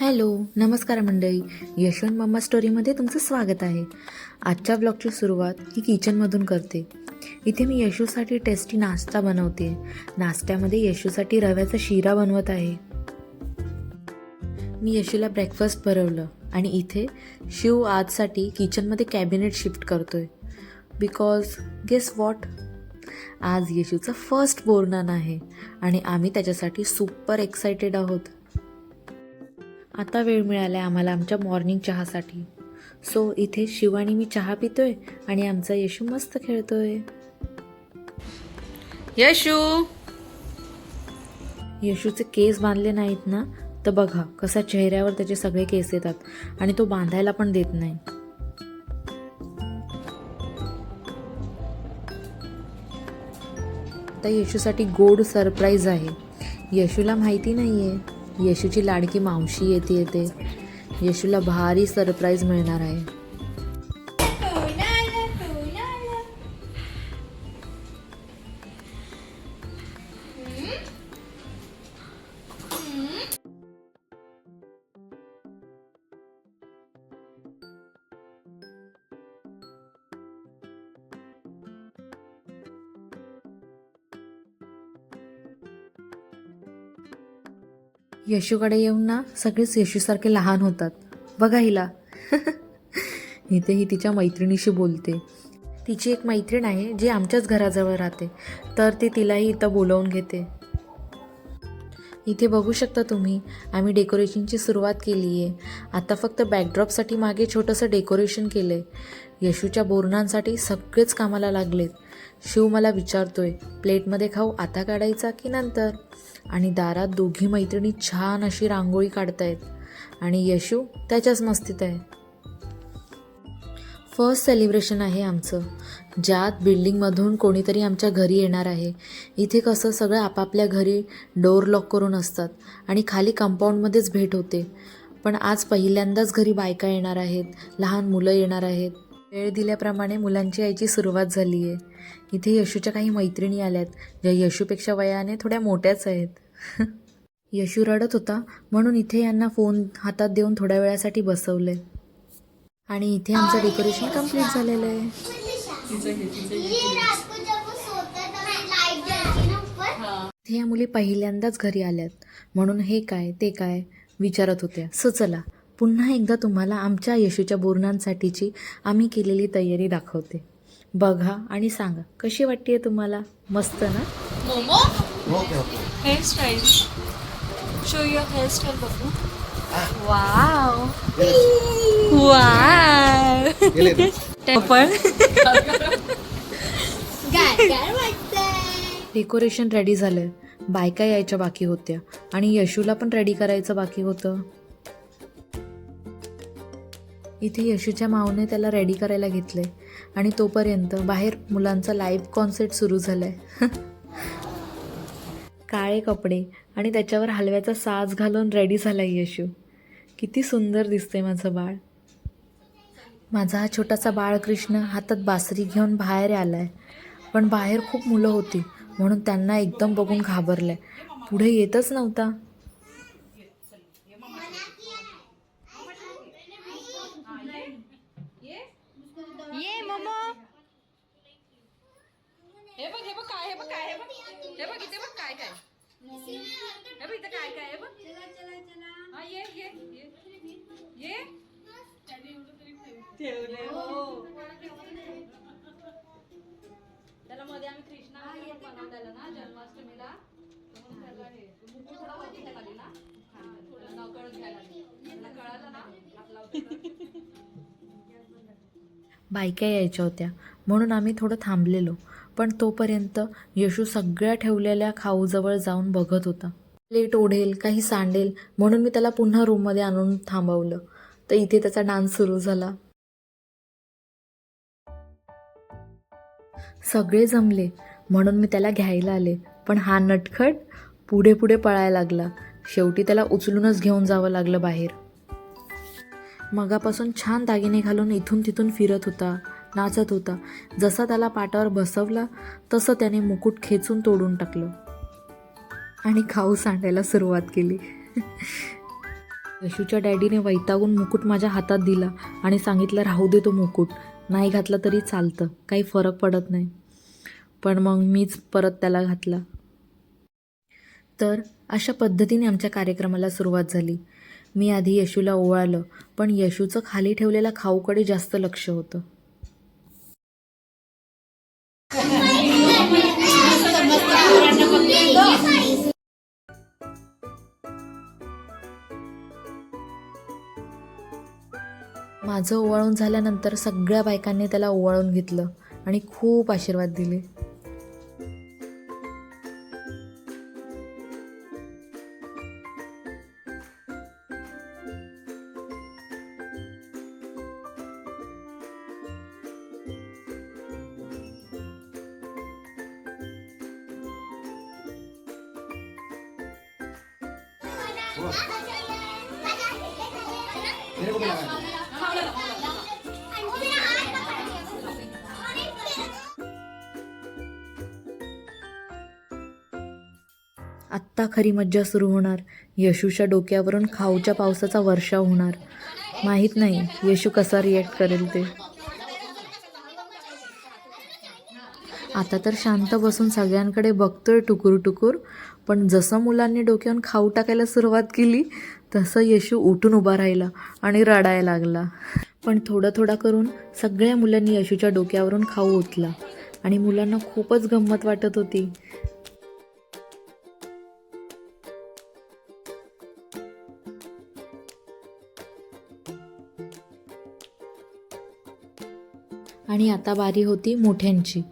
Hello नमस्कार मंडळी. Yashwant mamma स्टोरीमध्ये तुमचं स्वागत आहे. आजच्या ब्लॉगची सुरुवात ही किचनमधून करते. इथे मी यशूसाठी टेस्टी नाश्ता बनवते. नाश्त्यामध्ये यशूसाठी रव्याचा शिरा बनवत आहे. मी यशूला ब्रेकफास्ट भरवलं आणि इथे शिव आजसाठी किचनमध्ये कॅबिनेट शिफ्ट करतोय. बिकॉज गेस वॉट आज येशूचं फर्स्ट बोर्नन आहे आणि आम्ही त्याच्यासाठी सुपर एक्सायटेड आहोत. आता वेळ मिळाला आहे आम्हाला आमच्या मॉर्निंग चहासाठी. सो इथे शिव आणि मी चहा पितोय आणि आमचा येशू मस्त खेळतोय. यशू! येशूचे केस बांधले नाहीत ना? तर बघा कसा चेहऱ्यावर त्याचे सगळे केस येतात आणि तो बांधायला पण देत नाही. आता येशूसाठी गोड सरप्राईज आहे. येशूला माहिती नाही आहे येशूची लाडकी मावशी येते येते. येशूला भारी सरप्राईज मिळणार आहे. यशूकडे येऊन ना सगळेच यशूसारखे लहान होतात. बघा हिला. इथे ही तिच्या मैत्रिणीशी बोलते. तिची एक मैत्रीण आहे जी आमच्याच घराजवळ राहते. तर ती तिलाही इथं बोलवून घेते. इथे बघू शकता तुम्ही आम्ही डेकोरेशनची सुरुवात केली आहे आता फक्त बॅकड्रॉपसाठी मागे छोटंसं डेकोरेशन केलं आहे यशूच्या बोरणांसाठी सगळेच कामाला लागलेत. शिव मला विचारतोय प्लेटमध्ये खाऊ आता काढायचा की नंतर? आणि दारात दोघी मैत्रिणी छान अशी रांगोळी काढतायत. आणि यशू त्याच्याच मस्तीत आहे. फर्स्ट सेलिब्रेशन आहे आमचं. ज्यात बिल्डिंगमधून कोणीतरी आमच्या घरी येणार आहे. इथे कसं सगळं आपापल्या घरी डोअर लॉक करून असतात आणि खाली कंपाऊंडमध्येच भेट होते. पण आज पहिल्यांदाच घरी बायका येणार आहेत लहान मुलं येणार आहेत. वेळ दिल्याप्रमाणे मुलांची यायची सुरुवात झाली आहे इथे यशूच्या काही मैत्रिणी आल्यात ज्या यशूपेक्षा वयाने थोड्या मोठ्याच आहेत. यशू रडत होता म्हणून इथे यांना फोन हातात देऊन थोड्या वेळासाठी बसवलं. आहे आणि इथे आमचं डेकोरेशन कंप्लीट झालेलं आहे. इथे या मुली पहिल्यांदाच घरी आल्यात म्हणून हे काय ते काय विचारत होत्या. सो चला पुन्हा एकदा तुम्हाला आमच्या यशूच्या बोरणांसाठीची आम्ही केलेली तयारी दाखवते. बघा आणि सांगा कशी वाटते तुम्हाला? मस्त ना? मोमो? हेअरस्टाईल शो युअर हेअरस्टाईल बघू. वाव वाव पण डेकोरेशन रेडी झालंय. बायका यायच्या बाकी होत्या. आणि यशूला पण रेडी करायचं बाकी होतं. इथे यशूच्या मावने त्याला रेडी करायला घेतलंय. आणि तोपर्यंत बाहेर मुलांचा लाईव्ह कॉन्सर्ट सुरू झालाय. काळे कपडे आणि त्याच्यावर हलव्याचा साज घालून रेडी झालाय यशू. किती सुंदर दिसतंय माझं बाळ. माझा हा छोटासा बाळकृष्ण हातात बासरी घेऊन बाहेर आलाय. पण बाहेर खूप मुलं होती म्हणून त्यांना एकदम बघून घाबरलंय. पुढे येतच नव्हता ये मोमो हे बघ हे बघ. काय हे बघ हे इथे बघ काय काय. हे बघ इथे काय काय हे बघ. हा ये ये ये. ये. ठेवले हो. त्याला मध्ये आम्ही कृष्णा बनवलेलं ना जन्माष्टमीला. ना? बायका यायच्या होत्या. म्हणून आम्ही थोडं थांबलेलो. पण तोपर्यंत येशू सगळ्या ठेवलेल्या खाऊजवळ जाऊन बघत होता. प्लेट ओढेल काही सांडेल म्हणून मी त्याला पुन्हा रूममध्ये आणून थांबवलं. तर इथे त्याचा डान्स सुरू झाला. सगळे जमले म्हणून मी त्याला घ्यायला आले. पण हा नटखट पुढे पुढे पळायला लागला. शेवटी त्याला उचलूनच घेऊन जावं लागलं बाहेर. मगापासून छान दागिने घालून इथून तिथून फिरत होता. नाचत होता. जसा त्याला पाटावर बसवला तसं त्याने मुकुट खेचून तोडून टाकलं. आणि खाऊ सांडायला सुरुवात केली. यशूच्या डॅडीने वैतागून मुकुट माझ्या हातात दिला आणि सांगितलं राहू दे तो मुकुट. नाही घातला तरी चालतं. काही फरक पडत नाही. पण मग मीच परत त्याला घातला. तर अशा पद्धतीने आमच्या कार्यक्रमाला सुरुवात झाली. मी आधी यशूला ओवाळलं पण यशूचं खाली ठेवलेल्या खाऊकडे जास्त लक्ष होतं. माझं ओवाळून झाल्यानंतर सगळ्या बायकांनी त्याला ओवाळून घेतलं आणि खूप आशीर्वाद दिले. मेरे आत्ता खरी मज्जा सुरू होणार. यशूच्या डोक्यावरून खाऊच्या पावसाचा वर्षाव होणार. माहीत नाही यशू कसा रिॲक्ट करेल ते. आता तर शांत बसून सगळ्यांकडे बघतोय टुकूर टुकूर. पण जसं मुलांनी डोक्यावरून खाऊ टाकायला सुरुवात केली तसं येशू उठून उभा राहिला आणि रडायला लागला. पण थोडं थोडं करून सगळ्या मुलांनी येशूच्या डोक्यावरून खाऊ ओतला आणि मुलांना खूपच गंमत वाटत होती. आणि आता बारी होती मोठ्यांची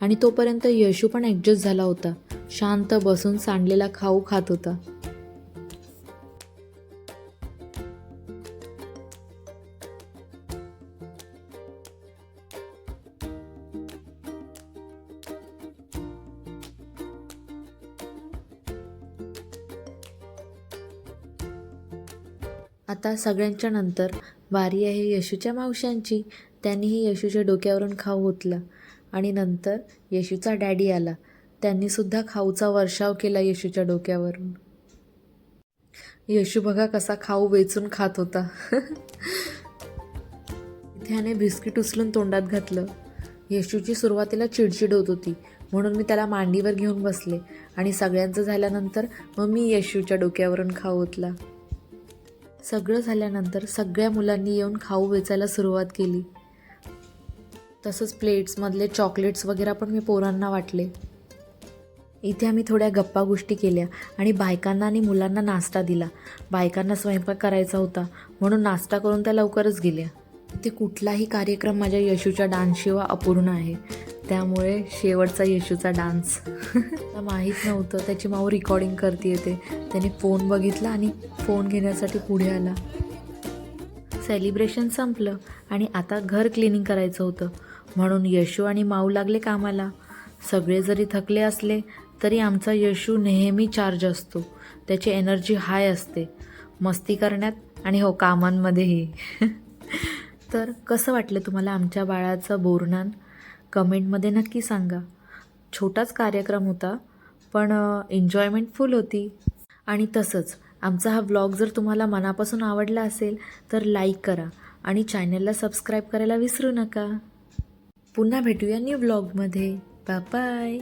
आणि तोपर्यंत यशू पण ॲडजस्ट झाला होता. शांत बसून सांडलेला खाऊ खात होता. आता सगळ्यांच्या नंतर वारी आहे यशूच्या मावशांची त्यांनीही यशूच्या डोक्यावरून खाऊ ओतला आणि नंतर येशूचा डॅडी आला. त्यांनीसुद्धा खाऊचा वर्षाव केला येशूच्या डोक्यावरून. येशू बघा कसा खाऊ वेचून खात होता. त्याने बिस्किट उचलून तोंडात घातलं. येशूची सुरुवातीला चिडचिड होत होती. म्हणून मी त्याला मांडीवर घेऊन बसले आणि सगळ्यांचं झाल्यानंतर मग मी येशूच्या डोक्यावरून खाऊ ओतला. सगळं झाल्यानंतर सगळ्या मुलांनी येऊन खाऊ वेचायला सुरुवात केली. तसंच प्लेट्समधले चॉकलेट्स वगैरे पण मी पोरांना वाटले. इथे आम्ही थोड्या गप्पा गोष्टी केल्या आणि बायकांना आणि मुलांना नाश्ता दिला. बायकांना स्वयंपाक करायचा होता म्हणून नाश्ता करून त्या लवकरच गेल्या. इथे कुठलाही कार्यक्रम माझ्या यशूच्या डान्सशिवाय अपूर्ण आहे. त्यामुळे शेवटचा येशूचा डान्स. माहीत नव्हतं त्याची माऊ रेकॉर्डिंग करते येते त्याने फोन बघितला आणि फोन घेण्यासाठी पुढे आला. सेलिब्रेशन संपलं आणि आता घर क्लिनिंग करायचं होतं. म्हणून यशू आणि माऊ लागले कामाला. सगळे जरी थकले असले तरी आमचा यशू नेहमी चार्ज असतो. त्याची एनर्जी हाय असते. मस्ती करण्यात आणि हो कामांमध्येही. तर कसं वाटलं तुम्हाला आमच्या बाळाचं बोरणान कमेंटमध्ये नक्की सांगा. छोटाच कार्यक्रम होता पण एन्जॉयमेंट फुल होती. आणि तसंच आमचा हा व्लॉग जर तुम्हाला मनापासून आवडला असेल तर लाईक करा आणि चॅनलला सबस्क्राईब करायला विसरू नका. पुन्हा भेटूया न्यू व्लॉगमध्ये बाय